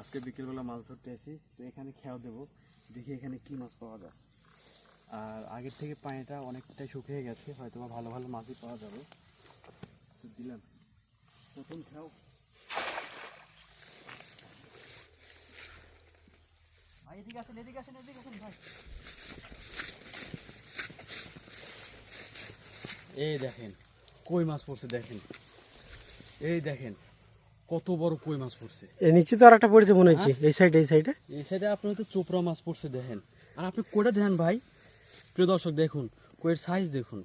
আজকে বিকেলবেলা মাছ ধরতে আসি, তো এখানে খেয়াও দেবো, দেখি এখানে কি মাছ পাওয়া যায়। আর আগের থেকে পানিটা অনেকটাই শুকিয়ে গেছে হয়তো বা ভালো ভালো মাছই পাওয়া যাবে। তো দিলাম। প্রথম খেয়াও এই দেখেন, কই মাছ পড়ছে দেখেন। এই দেখেন কত বড় কই মাছ পড়ছে? এই নিচে তো আর একটা পড়েছে মনে হচ্ছে। এই সাইডে এই সাইডে এই সাইডে আপনার তো চোপড়া মাছ পড়ছে দেখেন। আর আপনি কোটা দেখেন ভাই? প্রিয় দর্শক দেখুন কইয়ের সাইজ দেখুন।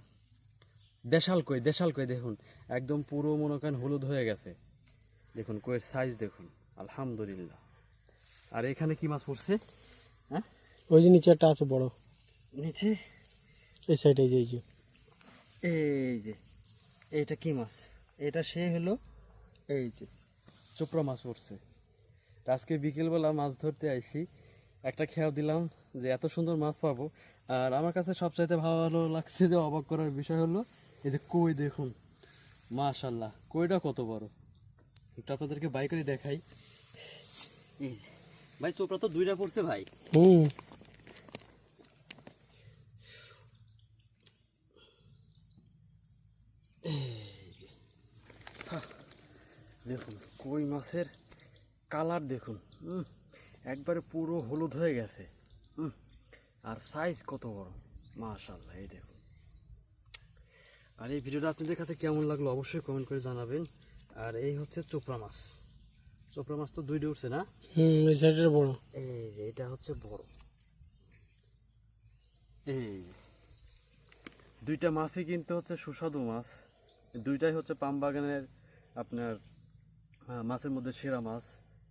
দেশাল কই দেশাল কই দেখুন। একদম পুরো মনে করেন হলুদ হয়ে গেছে। দেখুন কইয়ের সাইজ দেখুন। আলহামদুলিল্লাহ। আর এখানে কি মাছ পড়ছে? হ্যাঁ? ওই যে নিচে একটা আছে বড়। নিচে? এই সাইডে এই যে এই যে। এই যে এইটা কি মাছ? এটা সে হলো এই যে। চোপড়া মাছ পড়ছে। আজকে বিকেলবেলা মাছ ধরতে আইছি। একটা খেয়াল দিলাম যে এত সুন্দর মাছ পাবো। আর আমার কাছে সবচাইতে ভালো লাগছে যে অবাক করার বিষয় হলো এই যে কই দেখুন মাশাল্লাহ কইটা কত বড়? একটু আপনাদেরকে বাই করে দেখাই। ভাই চোপড়া তো দুইটা পড়ছে ভাই। হুম। দেখুন। মাছের কালার দেখুন। একবারে পুরো হলুদ হয়ে গেছে। আর সাইজ কত বড়? মাশাল্লাহ এই দেখুন। আর এই ভিডিওটা আপনাদের কাছে কেমন লাগল অবশ্যই কমেন্ট করে জানাবেন। আর এই হচ্ছে চোপড়া মাছ। চোপড়া মাছ তো দুইটা উঠছে না? হুম এই সাইডের বড়। এই যে এটা হচ্ছে বড়। এই দুইটা মাছই কিন্তু হচ্ছে সুস্বাদু মাছ। দুইটাই হচ্ছে পাম বাগানের আপনার মাছের মধ্যে সেরা মাছ,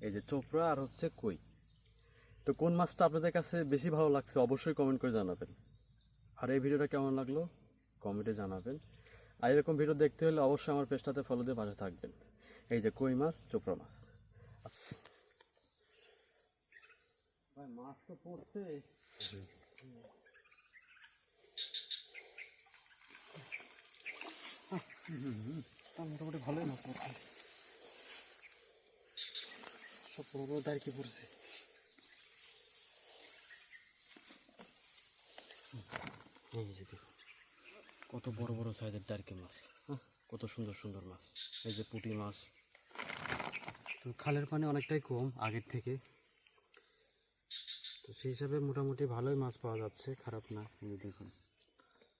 এই যে চোপড়া আর হচ্ছে কই। তো কোন মাছটা আপনাদের কাছে বেশি ভালো লাগছে অবশ্যই কমেন্ট করে জানাবেন। আর এই ভিডিওটা কেমন লাগল কমেন্টে জানাবেন। আর এরকম ভিডিও দেখতে হলে অবশ্যই আমার পেজটাতে ফলো দিয়ে পাশে থাকবেন। এই যে কই মাছ, চোপড়া মাছ। পড়ছে। মোটামুটি ভালোই মাছ পড়ছে। সব বড় বড় দাঁড়কি পড়ছে। এই যে দেখুন কত বড় বড় সাইজের দাঁড়কি মাছ হ্যাঁ? কত সুন্দর সুন্দর মাছ। এই যে পুঁটি মাছ। তো খালের পানি অনেকটাই কম আগের থেকে। তো সেই হিসাবে মোটামুটি ভালোই মাছ পাওয়া যাচ্ছে খারাপ না। এই দেখুন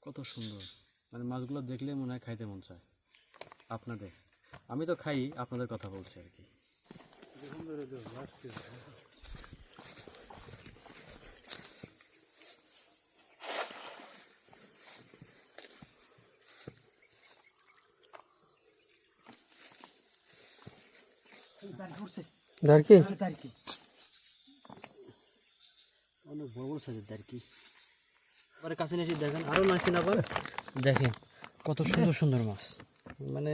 কত সুন্দর। মানে মাছগুলো দেখলে মনে হয় খাইতে মন চায়। আপনাদের আমি তো খাই আপনাদের কথা বলছি আর কি। কাছে এসে দেখেন আরও নাচছেন আবার? দেখেন, কত সুন্দর সুন্দর মাছ। মানে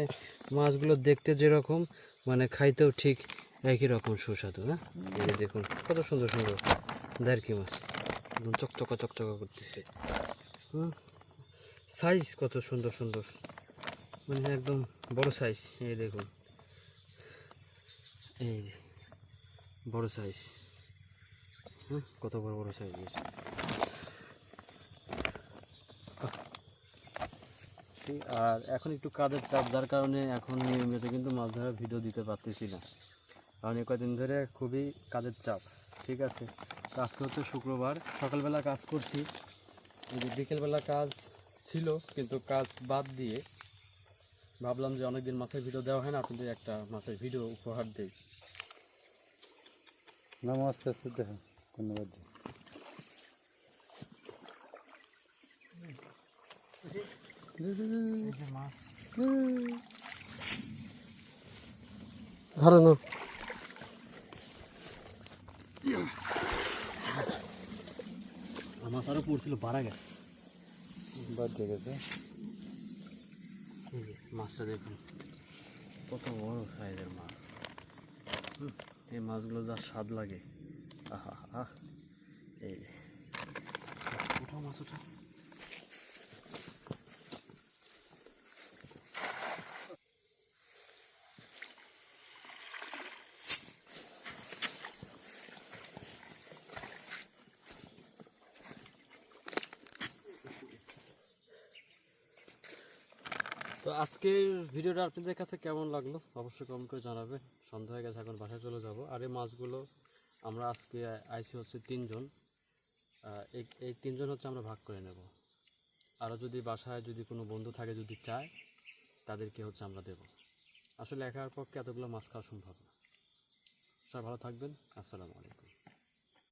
মাছগুলো দেখতে যেরকম মানে খাইতেও ঠিক একই রকম সুস্বাদু হ্যাঁ? এই দেখুন, কত সুন্দর সুন্দর দাঁড়কি মাছ। একদম চকচকা চকচকা করতেছে। হুম? সাইজ কত সুন্দর সুন্দর। মানে একদম বড় সাইজ এই দেখুন। এই যে, বড় সাইজ হ্যাঁ কত বড় বড় সাইজের সেই- আর এখন একটু কাজের চাপ, যার কারণে এখন নিয়মিত কিন্তু মাছ ধরার ভিডিও দিতে পারতেছি না। কারণ এই কদিন ধরে খুবই কাজের চাপ ঠিক আছে? তো আজকে হচ্ছে শুক্রবার সকালবেলা কাজ করছি। এই যে বিকেলবেলা কাজ ছিল কিন্তু কাজ বাদ দিয়ে ভাবলাম যে অনেকদিন মাছের ভিডিও দেওয়া হয় না আপনাদের একটা মাছের ভিডিও উপহার দেই। নমস্তে আস্তে দেখো ধন্যবাদ মাছ ধরো না। মাছ তারও পড়ছিল বাড়া গেছে। বাদ দিয়ে গেছে। মাছটা দেখুন। কত বড় সাইজের মাছ। হুম, এই মাছগুলো যা স্বাদ লাগে। আহা আহ এই যে। মাছ উঠাও তো আজকের ভিডিওটা আপনাদের কাছে কেমন লাগল? অবশ্যই কমেন্ট করে জানাবেন সন্ধ্যা হয়ে গেছে, এখন বাসায় চলে যাব। আর এই মাছগুলো আমরা আজকে আইসি হচ্ছে তিনজন। এই এই তিনজন হচ্ছে আমরা ভাগ করে নেব। আরও যদি বাসায় যদি কোনো বন্ধু থাকে, যদি চায়, তাদেরকে হচ্ছে আমরা দেব। আসলে একার পক্ষে এতগুলো মাছ খাওয়া সম্ভব না। সবাই ভালো থাকবেন। আসসালামু আলাইকুম।